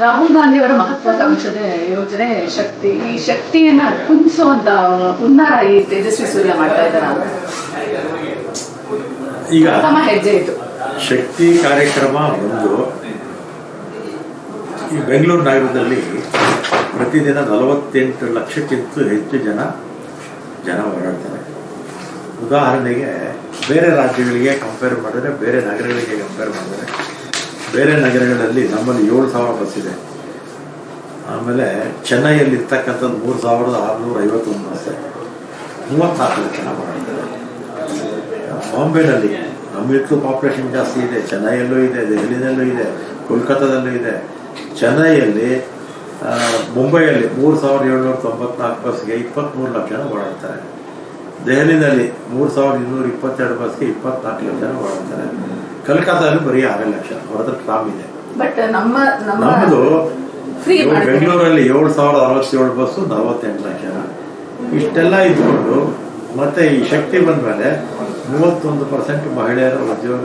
ರಾಹುಲ್ ಗಾಂಧಿ ಅವರ ಮಹತ್ವಾಕಾಂಕ್ಷದ ಯೋಜನೆ ಶಕ್ತಿ. ಈ ಶಕ್ತಿಯನ್ನ ಕುಂದಿಸುವಂತ ಹುನ್ನಾರ ಈ ತೇಜಸ್ವಿ ಸೂರ್ಯ ಮಾಡ್ತಾ ಇದ್ದಾರ ಈಗ ಹೆಜ್ಜೆ ಇದು. ಶಕ್ತಿ ಕಾರ್ಯಕ್ರಮ ಒಂದು ಈ ಬೆಂಗಳೂರು ನಗರದಲ್ಲಿ ಪ್ರತಿದಿನ ನಲವತ್ತೆಂಟು ಲಕ್ಷಕ್ಕಿಂತ ಹೆಚ್ಚು ಜನ ಜನ ಓಡಾಡ್ತಾರೆ. ಉದಾಹರಣೆಗೆ ಬೇರೆ ರಾಜ್ಯಗಳಿಗೆ ಕಂಪೇರ್ ಮಾಡಿದ್ರೆ ಬೇರೆ ನಗರಗಳಿಗೆ ಕಂಪೇರ್ ಮಾಡಿದ್ರೆ ಬೇರೆ ನಗರಗಳಲ್ಲಿ ನಮ್ಮಲ್ಲಿ ಏಳು ಸಾವಿರ ಬಸ್ ಇದೆ. ಆಮೇಲೆ ಚೆನ್ನೈಯಲ್ಲಿ ಇರ್ತಕ್ಕಂಥದ್ದು ಮೂರು ಸಾವಿರದ ಆರುನೂರ ಐವತ್ತೊಂದು ಬಸ್ ಮೂವತ್ತಾರು ಲಕ್ಷ ಬಾಂಬೆನಲ್ಲಿ ನಮ್ಮಿತ್ತು ಪಾಪ್ಯುಲೇಷನ್ ಜಾಸ್ತಿ ಇದೆ. ಚೆನ್ನೈಯಲ್ಲೂ ಇದೆ, ದೆಹಲಿನಲ್ಲೂ ಇದೆ, ಕೋಲ್ಕತ್ತಾದಲ್ಲೂ ಇದೆ. ಚೆನ್ನೈಯಲ್ಲಿ ಮುಂಬೈಯಲ್ಲಿ ಮೂರು ಸಾವಿರದ ಏಳ್ನೂರ ತೊಂಬತ್ನಾಲ್ಕು ಬಸ್ಗೆ ಇಪ್ಪತ್ತ್ಮೂರು ಲಕ್ಷ ಜನ ಓಡಾಡ್ತಾರೆ ದೆಹಲಿನಲ್ಲಿ ಮೂರು ಸಾವಿರದ ಇನ್ನೂರ ಇಪ್ಪತ್ತೆರಡು ಬಸ್ಗೆ ಇಪ್ಪತ್ನಾಲ್ಕು ಲಕ್ಷ ಜನ ಓಡಾಡ್ತಾರೆ ಕಲ್ಕತ್ತಾದಲ್ಲಿ ಬರೀ ಆರು ಲಕ್ಷ ಟ್ರಾಮ್ ಇದೆ. ಬಟ್ ನಮ್ಮ ನಮ್ಮ ನಮ್ಮದು ಬೆಂಗಳೂರಲ್ಲಿ ಏಳು ಸಾವಿರದ ಅರವತ್ತೇಳು ಬಸ್ಸು ನಲವತ್ತೆಂಟು ಲಕ್ಷ. ಇಷ್ಟೆಲ್ಲ ಇದ್ಕೊಂಡು ಮತ್ತೆ ಈ ಶಕ್ತಿ ಬಂದ ಮೇಲೆ ಮೂವತ್ತೊಂದು ಪರ್ಸೆಂಟ್ ಮಹಿಳೆಯರ ಉದ್ಯೋಗ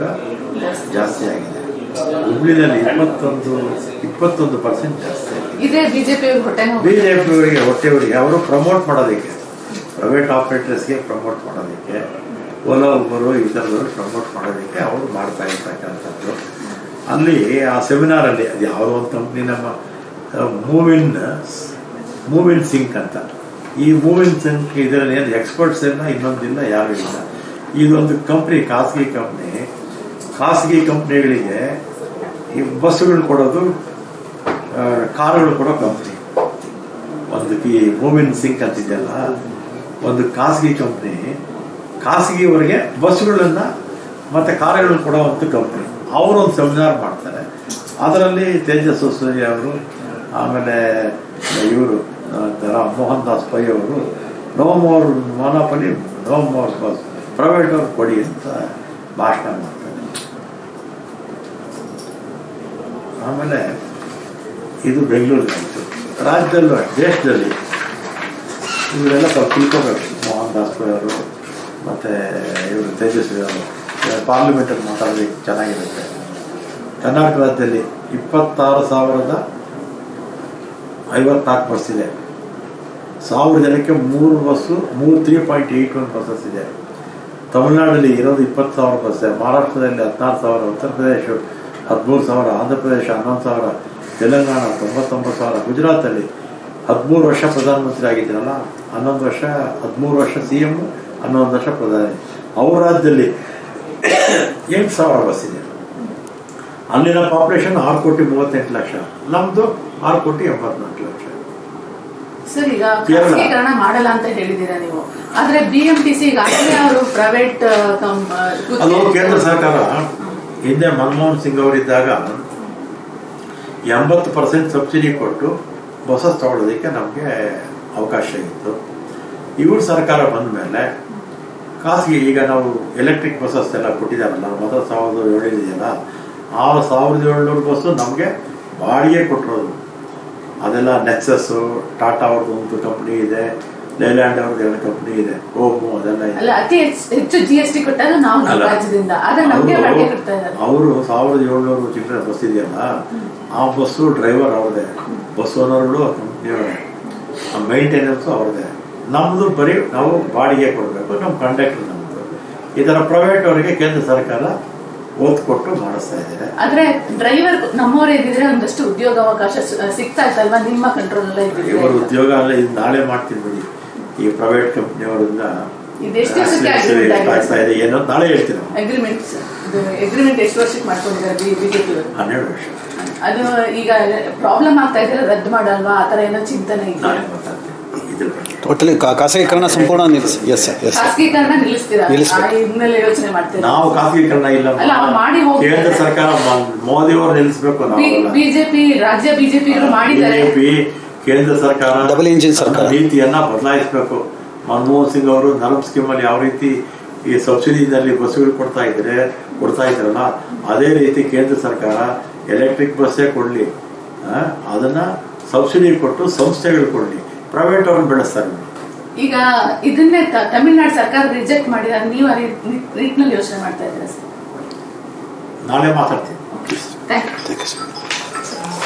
ಜಾಸ್ತಿ ಆಗಿದೆ. ಹುಬ್ಳಿನಲ್ಲಿ ಇಪ್ಪತ್ತೊಂದು ಇಪ್ಪತ್ತೊಂದು ಪರ್ಸೆಂಟ್ ಜಾಸ್ತಿ. ಬಿಜೆಪಿಯವರಿಗೆ ಹೊಟ್ಟೆಯವರಿಗೆ ಅವರು ಪ್ರಮೋಟ್ ಮಾಡೋದಕ್ಕೆ ಪ್ರೈವೇಟ್ ಆಪರೇಟರ್ಸ್ಗೆ ಪ್ರಮೋಟ್ ಮಾಡೋದಕ್ಕೆ ಓಲಾ ಉಬರು ಈ ಥರದವರು ಪ್ರಮೋಟ್ ಮಾಡೋದಕ್ಕೆ ಅವರು ಮಾಡ್ತಾ ಇರ್ತಕ್ಕಂಥದ್ದು ಅಲ್ಲಿ ಆ ಸೆಮಿನಾರಲ್ಲಿ ಅದು ಯಾವುದೋ ಒಂದು ಕಂಪ್ನಿ ನಮ್ಮ ಮೂವಿನ್ ಮೂವಿನ್ ಸಿಂಕ್ ಅಂತ. ಈ ಮೂವಿನ್ ಸಿಂಕ್ ಇದರಲ್ಲಿ ಏನು ಎಕ್ಸ್ಪರ್ಟ್ಸ್ ಇಲ್ಲ ಇನ್ನೊಂದಿಲ್ಲ, ಯಾರು ಇಲ್ಲ. ಇದೊಂದು ಕಂಪ್ನಿ ಖಾಸಗಿ ಕಂಪ್ನಿ ಖಾಸಗಿ ಕಂಪ್ನಿಗಳಿಗೆ ಈ ಬಸ್ಸುಗಳು ಕೊಡೋದು ಕಾರುಗಳು ಕೊಡೋ ಕಂಪ್ನಿ ಒಂದು ಈ ಮೂವಿನ್ ಸಿಂಕ್ ಅಂತಿದೆಯಲ್ಲ, ಒಂದು ಖಾಸಗಿ ಕಂಪ್ನಿ ಖಾಸಗಿಯವರಿಗೆ ಬಸ್ಗಳನ್ನು ಮತ್ತೆ ಕಾರುಗಳನ್ನು ಕೊಡುವಂಥ ಕಂಪ್ನಿ. ಅವರು ಒಂದು ಸೆಮಿನಾರ್ ಮಾಡ್ತಾರೆ. ಅದರಲ್ಲಿ ತೇಜಸ್ವಿ ಸೂರ್ಯ ಅವರು, ಆಮೇಲೆ ಇವರು ಮೋಹನ್ ದಾಸ್ ಪೈ ಅವರು no more monopoly no more bus private ಅವ್ರು ಕೊಡಿ ಅಂತ ಭಾಷಣ ಮಾಡ್ತಾರೆ. ಆಮೇಲೆ ಇದು ಬೆಂಗಳೂರಿನಾಯಿತು ರಾಜ್ಯದಲ್ಲೂ, ದೇಶದಲ್ಲಿ ಇವರೆಲ್ಲ ಸ್ವಲ್ಪ ತಿಳ್ಕೊಬೇಕು ಮೋಹನ್ ದಾಸ್ ಪೈ ಅವರು. ಮತ್ತು ಇವರು ತೇಜಸ್ವಿ ಅವರು ಪಾರ್ಲಿಮೆಂಟಲ್ಲಿ ಮಾತಾಡೋದಕ್ಕೆ ಚೆನ್ನಾಗಿರುತ್ತೆ. ಕರ್ನಾಟಕ ರಾಜ್ಯದಲ್ಲಿ ಇಪ್ಪತ್ತಾರು ಸಾವಿರದ ಐವತ್ನಾಲ್ಕು ಬಸ್ ಇದೆ. ಸಾವಿರ ಜನಕ್ಕೆ ಮೂರು ಬಸ್ಸು, ಮೂರು three point eight one buses ಇದೆ. ತಮಿಳುನಾಡಲ್ಲಿ ಇರೋದು ಇಪ್ಪತ್ತು ಸಾವಿರ ಬಸ್ ಇದೆ ಮಹಾರಾಷ್ಟ್ರದಲ್ಲಿ ಹದಿನಾರು ಸಾವಿರ, ಉತ್ತರ ಪ್ರದೇಶ ಹದಿಮೂರು ಸಾವಿರ, ಆಂಧ್ರ ಪ್ರದೇಶ ಹನ್ನೊಂದು ಸಾವಿರ, ತೆಲಂಗಾಣ ತೊಂಬತ್ತೊಂಬತ್ತು ಸಾವಿರ, ಗುಜರಾತಲ್ಲಿ ಹದಿಮೂರು ವರ್ಷ ಪ್ರಧಾನಮಂತ್ರಿ ಆಗಿದ್ದೀರಲ್ಲ, ಹನ್ನೊಂದು ವರ್ಷ, ಹದಿಮೂರು ವರ್ಷ ಸಿ ಎಂ ಹನ್ನೊಂದು ವರ್ಷ ಪ್ರಧಾನಿ ಅವ್ರ ರಾಜ್ಯದಲ್ಲಿ ಎಂಟು ಸಾವಿರ ಬಸ್ ಇದೆ. ಅಲ್ಲಿನ ಪಾಪ್ಯುಲೇಷನ್ ಆರು ಕೋಟಿ ಮೂವತ್ತೆಂಟು ಲಕ್ಷ. ನಮ್ಮದು ಆರು ಕೋಟಿ ಎಂಬತ್ನಾಲ್ಕು ಲಕ್ಷ. ಸರ್ ಈಗ. ಖಾಸಗೀಕರಣ ಮಾಡಲ್ಲ ಅಂತ ಹೇಳಿದ್ದೀರಾ ನೀವು? ಆದ್ರೆ ಬಿಎಂಟಿಸಿ ಈಗಾಗಲೇ ಅವರು ಪ್ರೈವೇಟ್ ಅದು ಕೇಂದ್ರ ಸರ್ಕಾರ. ಹಿಂದೆ ಮನಮೋಹನ್ ಸಿಂಗ್ ಅವರಿದ್ದಾಗ ಎಂಬತ್ತು ಪರ್ಸೆಂಟ್ ಸಬ್ಸಿಡಿ ಕೊಟ್ಟು ಬಸ್ಸಸ್ ತಗೊಳ್ಳೋದಕ್ಕೆ ನಮಗೆ ಅವಕಾಶ ಇತ್ತು. ಇವ್ರ ಸರ್ಕಾರ ಬಂದ ಮೇಲೆ ಖಾಸಗಿ ಈಗ ನಾವು ಎಲೆಕ್ಟ್ರಿಕ್ ಬಸ್ಸಸ್ ಎಲ್ಲ ಕೊಟ್ಟಿದ್ದಾರಲ್ಲ ಮೊದಲ ಸಾವಿರದ ಏಳು ಇದೆಯಲ್ಲ ಆ ಸಾವಿರದ ಏಳ್ನೂರು ಬಸ್ಸು ನಮಗೆ ಬಾಡಿಗೆ ಕೊಟ್ಟಿರೋದು. ಅದೆಲ್ಲ ನೆಕ್ಸಸ್ಸು ಟಾಟಾ ಅವ್ರದ್ದು ಒಂದು ಕಂಪ್ನಿ ಇದೆ ಲೇಲ್ಯಾಂಡ್ ಅವ್ರದ್ದು ಎರಡು ಕಂಪ್ನಿ ಇದೆ ಓಮು ಅದೆಲ್ಲ ಇದೆ. ಅತಿ ಹೆಚ್ಚು- ಜಿ ಎಸ್ ಟಿ ಕೊಟ್ಟಾಗ ನಾವು. ರಾಜ್ಯದಿಂದ. ಅವರು- ಸಾವಿರದ ಏಳ್ನೂರು ಚಿಲ್ಲರೆ ಬಸ್ ಇದೆಯಲ್ಲ ಆ ಬಸ್ಸು ಡ್ರೈವರ್ ಅವ್ರದೇ. ಬಸ್ ಓನರ್ಗಳು ಕಂಪ್ನಿಯವರೇ ಆ ಮೈಂಟೆನೆನ್ಸು ಅವ್ರದೇ. ನಮ್ಮದು ಬರೀ ನಾವು ಬಾಡಿಗೆ ಕೊಡಬೇಕು ನಮ್ಮ ಕಂಡಕ್ಟರ್ ನಮ್ಮದು ಇದರ ಪ್ರೈವೇಟ್ ಅವರಿಗೆ ಕೇಂದ್ರ ಸರ್ಕಾರ ಒತ್ತು ಕೊಟ್ಟು ಮಾಡಿಸ್ತಾ ಇದ್ದಾರೆ. ಆದ್ರೆ ಡ್ರೈವರ್ ನಮ್ಮವರೇ ಇದ್ರೆ ಒಂದಷ್ಟು ಉದ್ಯೋಗ ಅವಕಾಶ ಸಿಗ್ತಾ ಇತ್ತಲ್ವಾ? ನಿಮ್ಮ ಕಂಟ್ರೋಲ್ ಎಲ್ಲ ಇವರು ಉದ್ಯೋಗ ಅಲ್ಲ ಇದು ನಾಳೆ ಮಾಡ್ತೀನಿ ಬಿಡಿ. ಈ ಪ್ರೈವೇಟ್ ಕಂಪ್ನಿಯವರಿಂದ ಇದೆಷ್ಟು ವರ್ಷಕ್ಕೆ agreement ಆಗ್ತಾ ಇದೆ. ಏನೋ ನಾಳೆ ಹೇಳ್ತೀನಿ. ಅಗ್ರಿಮೆಂಟ್ ಅಗ್ರಿಮೆಂಟ್ ಎಷ್ಟು ವರ್ಷಕ್ಕೆ ಮಾಡ್ಕೊಂಡಿದ್ದಾರೆ ಬಿಜೆಪಿ ಹನ್ನೆರಡು ವರ್ಷ. ಅದು ಈಗ ಪ್ರಾಬ್ಲಮ್ ಆಗ್ತಾ ಇದ್ರೆ ರದ್ದು ಮಾಡಲ್ವಾ? ಆತರ ಏನೋ ಚಿಂತನೆ ಇದೆ ನಾಳೆ ಮಾತಾಡ್ತೀನಿ ಇದ್ರ ಬಗ್ಗೆ ಟೋಟಲಿ ಖಾಸಗೀಕರಣ ಸಂಪೂರ್ಣ ನಿಲ್ಲಿಸಿ ಎಸ್ ಸರ್ ಎಸ್ ನಿಲ್ಲಿಸ್ಬೇಕು. ನಾವು ಖಾಸಗೀಕರಣ ಇಲ್ಲ. ಅಲ್ಲ, ಮಾಡಿ ಹೋಗ್ತಾರೆ. ಕೇಂದ್ರ ಸರ್ಕಾರ ಮೋದಿ ಅವರು ನಿಲ್ಲಿಸಬೇಕು ನಾವು ಬಿಜೆಪಿ ರಾಜ್ಯ ಬಿಜೆಪಿ ಮಾಡಿದ್ದಾರೆ. ಬಿಜೆಪಿ ಕೇಂದ್ರ ಸರ್ಕಾರ ಡಬಲ್ ಇಂಜಿನ್ ಸರ್ಕಾರ. ನೀತಿಯನ್ನ ಬದಲಾಯಿಸಬೇಕು. ಮನಮೋಹನ್ ಸಿಂಗ್ ಅವರು ನರಮ್ ಸ್ಕೀಮ್ ಅಲ್ಲಿ ಯಾವ ರೀತಿ ಈ ಸಬ್ಸಿಡಿನಲ್ಲಿ ಬಸ್ಸುಗಳು ಕೊಡ್ತಾ ಇದ್ರೆ ಕೊಡ್ತಾ ಇದ್ರಲ್ಲ ಅದೇ ರೀತಿ ಕೇಂದ್ರ ಸರ್ಕಾರ ಎಲೆಕ್ಟ್ರಿಕ್ ಬಸ್ಸೇ ಕೊಡ್ಲಿ. ಆ, ಅದನ್ನ ಸಬ್ಸಿಡಿ ಕೊಟ್ಟು ಸಂಸ್ಥೆಗಳು ಕೊಡ್ಲಿ. ಪ್ರೈವೇಟ್ ಅವ್ರನ್ನ ಬೆಳೆಸ್ತಾರೆ ಈಗ ಇದನ್ನೇ ತ- ತಮಿಳ್ನಾಡು ಸರ್ಕಾರ ರಿಜೆಕ್ಟ್ ಮಾಡಿದಾಗ ನೀವು ಅದೇ ನಿಟ್ಟಿನಲ್ಲಿ ಯೋಚನೆ ಮಾಡ್ತಾ ಇದ್ದೀರಾ ಸರ್? ನಾಳೆ ಮಾತಾಡ್ತೀನಿ. Thank you